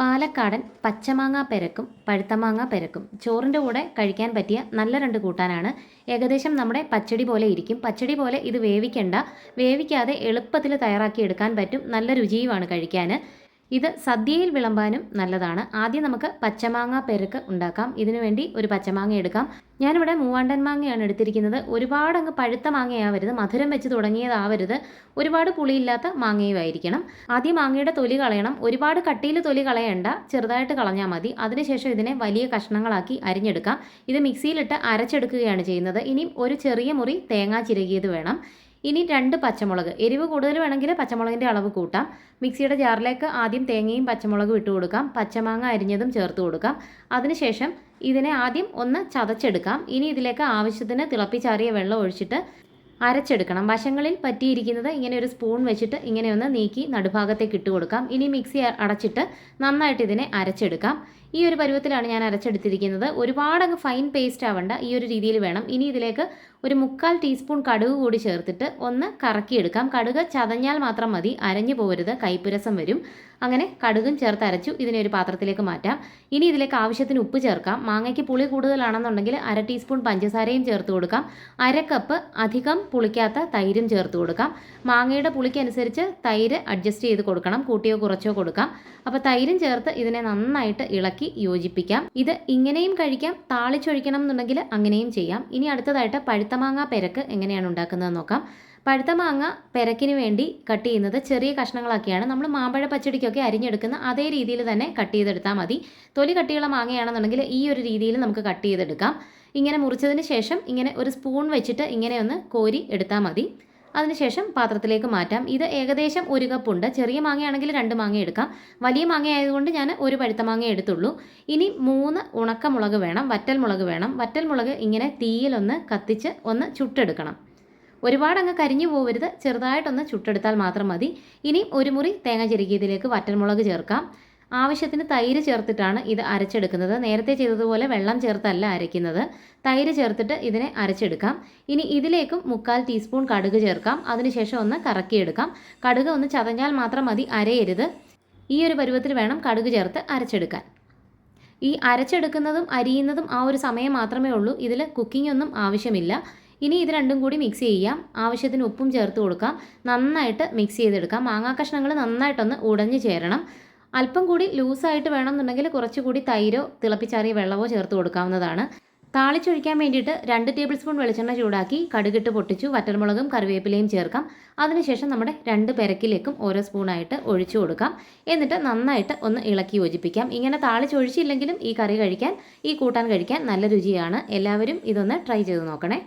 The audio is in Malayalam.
പാലക്കാടൻ പച്ചമാങ്ങ പെരക്കും പഴുത്തമാങ്ങ പെരക്കും. ചോറിന്റെ കൂടെ കഴിക്കാൻ പറ്റിയ നല്ല രണ്ട് കൂട്ടാനാണ്. ഏകദേശം നമ്മുടെ പച്ചടി പോലെ ഇരിക്കും. പച്ചടി പോലെ ഇത് വേവിക്കണ്ട. വേവിക്കാതെ എളുപ്പത്തിൽ തയ്യാറാക്കി എടുക്കാൻ പറ്റും. നല്ല രുചിയുമാണ് കഴിക്കാൻ ഇത് സദ്യയിൽ വിളമ്പാനും നല്ലതാണ്. ആദ്യം നമുക്ക് പച്ചമാങ്ങ പെരക്ക് ഉണ്ടാക്കാം. ഇതിനു വേണ്ടി ഒരു പച്ചമാങ്ങ എടുക്കാം. ഞാനിവിടെ മൂവാണ്ടൻ മാങ്ങയാണ് എടുത്തിരിക്കുന്നത്. ഒരുപാട് അങ്ങ് പഴുത്ത മാങ്ങയാവരുത് മധുരം വെച്ച് തുടങ്ങിയതാവരുത്. ഒരുപാട് പുളിയില്ലാത്ത മാങ്ങയുമായിരിക്കണം. ആദ്യം മാങ്ങയുടെ തൊലി കളയണം. ഒരുപാട് കട്ടിയിൽ തൊലി കളയണ്ട. ചെറുതായിട്ട് കളഞ്ഞാൽ മതി. അതിനുശേഷം ഇതിനെ വലിയ കഷ്ണങ്ങളാക്കി അരിഞ്ഞെടുക്കാം. ഇത് മിക്സിയിലിട്ട് അരച്ചെടുക്കുകയാണ് ചെയ്യുന്നത്. ഇനി ഒരു ചെറിയ മുറി തേങ്ങ ചിരകിയത് വേണം. ഇനി രണ്ട് പച്ചമുളക്. എരിവ് കൂടുതൽ വേണമെങ്കിൽ പച്ചമുളകിന്റെ അളവ് കൂട്ടാം. മിക്സിയുടെ ജാറിലേക്ക് ആദ്യം തേങ്ങയും പച്ചമുളകും ഇട്ട് കൊടുക്കാം. പച്ചമാങ്ങ അരിഞ്ഞതും ചേർത്ത് കൊടുക്കാം. അതിനുശേഷം ഇതിനെ ആദ്യം ഒന്ന് ചതച്ചെടുക്കാം. ഇനി ഇതിലേക്ക് ആവശ്യത്തിന് തിളപ്പിച്ചാറിയ വെള്ളം ഒഴിച്ചിട്ട് അരച്ചെടുക്കണം. വശങ്ങളിൽ പറ്റിയിരിക്കുന്നത് ഇങ്ങനെ ഒരു സ്പൂൺ വെച്ചിട്ട് ഇങ്ങനെ ഒന്ന് നീക്കി നടുഭാഗത്തേക്ക് ഇട്ട് കൊടുക്കാം. ഇനി മിക്സി അടച്ചിട്ട് നന്നായിട്ട് ഇതിനെ അരച്ചെടുക്കാം. ഈ ഒരു പരുവത്തിലാണ് ഞാൻ അരച്ചെടുത്തിരിക്കുന്നത്. ഒരുപാട് അങ്ങ് ഫൈൻ പേസ്റ്റ് ആവണ്ട ഈ ഒരു രീതിയിൽ വേണം. ഇനി ഇതിലേക്ക് ഒരു മുക്കാൽ ടീസ്പൂൺ കടുക് കൂടി ചേർത്തിട്ട് ഒന്ന് കറക്കിയെടുക്കാം. കടുക് ചതഞ്ഞാൽ മാത്രം മതി. അരഞ്ഞു പോകരുത്. കൈപ്പുരസം വരും. അങ്ങനെ കടുകും ചേർത്ത് അരച്ചു. ഇതിനെ ഒരു പാത്രത്തിലേക്ക് മാറ്റാം. ഇനി ഇതിലേക്ക് ആവശ്യത്തിന് ഉപ്പ് ചേർക്കാം. മാങ്ങയ്ക്ക് പുളി കൂടുതലാണെന്നുണ്ടെങ്കിൽ അര ടീസ്പൂൺ പഞ്ചസാരയും ചേർത്ത് കൊടുക്കാം. അര കപ്പ് അധികം പുളിക്കാത്ത തൈരും ചേർത്ത് കൊടുക്കാം. മാങ്ങയുടെ പുളിക്കനുസരിച്ച് തൈര് അഡ്ജസ്റ്റ് ചെയ്ത് കൊടുക്കണം. കൂട്ടിയോ കുറച്ചോ കൊടുക്കാം. അപ്പോൾ തൈരും ചേർത്ത് ഇതിനെ നന്നായിട്ട് ഇളക്കി യോജിപ്പിക്കാം. ഇത് ഇങ്ങനെയും കഴിക്കാം. താളിച്ചൊഴിക്കണം എന്നുണ്ടെങ്കിൽ അങ്ങനെയും ചെയ്യാം. ഇനി അടുത്തതായിട്ട് പഴുത്ത മാങ്ങ പെരക്ക് എങ്ങനെയാണ് ഉണ്ടാക്കുന്നത് നോക്കാം. പഴുത്ത മാങ്ങ പെരക്കിന് വേണ്ടി കട്ട് ചെയ്യുന്നത് ചെറിയ കഷ്ണങ്ങളൊക്കെയാണ്. നമ്മൾ മാമ്പഴ പച്ചടിക്കൊക്കെ അരിഞ്ഞെടുക്കുന്ന അതേ രീതിയിൽ തന്നെ കട്ട് ചെയ്തെടുത്താൽ മതി. തൊലി കട്ടിയുള്ള മാങ്ങയാണെന്നുണ്ടെങ്കിൽ ഈ ഒരു രീതിയിൽ നമുക്ക് കട്ട് ചെയ്തെടുക്കാം. ഇങ്ങനെ മുറിച്ചതിന് ശേഷം ഇങ്ങനെ ഒരു സ്പൂൺ വെച്ചിട്ട് ഇങ്ങനെ ഒന്ന് കോരി എടുത്താൽ മതി. അതിനുശേഷം പാത്രത്തിലേക്ക് മാറ്റാം. ഇത് ഏകദേശം ഒരു കപ്പുണ്ട് ചെറിയ മാങ്ങയാണെങ്കിൽ രണ്ട് മാങ്ങ എടുക്കാം. വലിയ മാങ്ങ ആയതുകൊണ്ട് ഞാൻ ഒരു പഴുത്ത മാങ്ങ എടുത്തുള്ളൂ. ഇനി മൂന്ന് ഉണക്കമുളക് വേണം വറ്റൽ മുളക് വേണം. വറ്റൽ മുളക് ഇങ്ങനെ തീയിലൊന്ന് കത്തിച്ച് ഒന്ന് ചുട്ടെടുക്കണം. ഒരുപാടങ്ങ് കരിഞ്ഞു പോകരുത് ചെറുതായിട്ടൊന്ന് ചുട്ടെടുത്താൽ മാത്രം മതി. ഇനി ഒരു മുറി തേങ്ങ ചെരുകിയതിലേക്ക് വറ്റൽമുളക് ചേർക്കാം. ആവശ്യത്തിന് തൈര് ചേർത്തിട്ടാണ് ഇത് അരച്ചെടുക്കുന്നത്. നേരത്തെ ചെയ്തതുപോലെ വെള്ളം ചേർത്തല്ല അരയ്ക്കുന്നത്. തൈര് ചേർത്തിട്ട് ഇതിനെ അരച്ചെടുക്കാം. ഇനി ഇതിലേക്കും മുക്കാൽ ടീസ്പൂൺ കടുക് ചേർക്കാം. അതിനുശേഷം ഒന്ന് കറക്കിയെടുക്കാം. കടുക് ഒന്ന് ചതഞ്ഞാൽ മാത്രം മതി അരയരുത്. ഈ ഒരു പരുവത്തിൽ വേണം കടുക് ചേർത്ത് അരച്ചെടുക്കാൻ. ഈ അരച്ചെടുക്കുന്നതും അരിയുന്നതും ആ ഒരു സമയം മാത്രമേ ഉള്ളൂ. ഇതിൽ കുക്കിംഗ് ഒന്നും ആവശ്യമില്ല. ഇനി ഇത് രണ്ടും കൂടി മിക്സ് ചെയ്യാം. ആവശ്യത്തിന് ഉപ്പും ചേർത്ത് കൊടുക്കാം. നന്നായിട്ട് മിക്സ് ചെയ്തെടുക്കാം. മാങ്ങാ കഷ്ണങ്ങൾ നന്നായിട്ടൊന്ന് ഉടഞ്ഞു ചേരണം. അല്പം കൂടി ലൂസായിട്ട് വേണമെന്നുണ്ടെങ്കിൽ കുറച്ചുകൂടി തൈരോ തിളപ്പിച്ചാറിയ വെള്ളമോ ചേർത്ത് കൊടുക്കാവുന്നതാണ്. താളിച്ചൊഴിക്കാൻ വേണ്ടിയിട്ട് രണ്ട് ടേബിൾ സ്പൂൺ വെളിച്ചെണ്ണ ചൂടാക്കി കടുകിട്ട് പൊട്ടിച്ചു വറ്റൽമുളകും കറിവേപ്പിലയും ചേർക്കാം. അതിനുശേഷം നമ്മുടെ രണ്ട് പെരക്കിലേക്കും ഓരോ സ്പൂണായിട്ട് ഒഴിച്ചു കൊടുക്കാം. എന്നിട്ട് നന്നായിട്ട് ഒന്ന് ഇളക്കി യോജിപ്പിക്കാം. ഇങ്ങനെ താളിച്ചൊഴിച്ചില്ലെങ്കിലും ഈ കറി കഴിക്കാൻ ഈ കൂട്ടാൻ കഴിക്കാൻ നല്ല രുചിയാണ്. എല്ലാവരും ഇതൊന്ന് ട്രൈ ചെയ്ത് നോക്കണേ.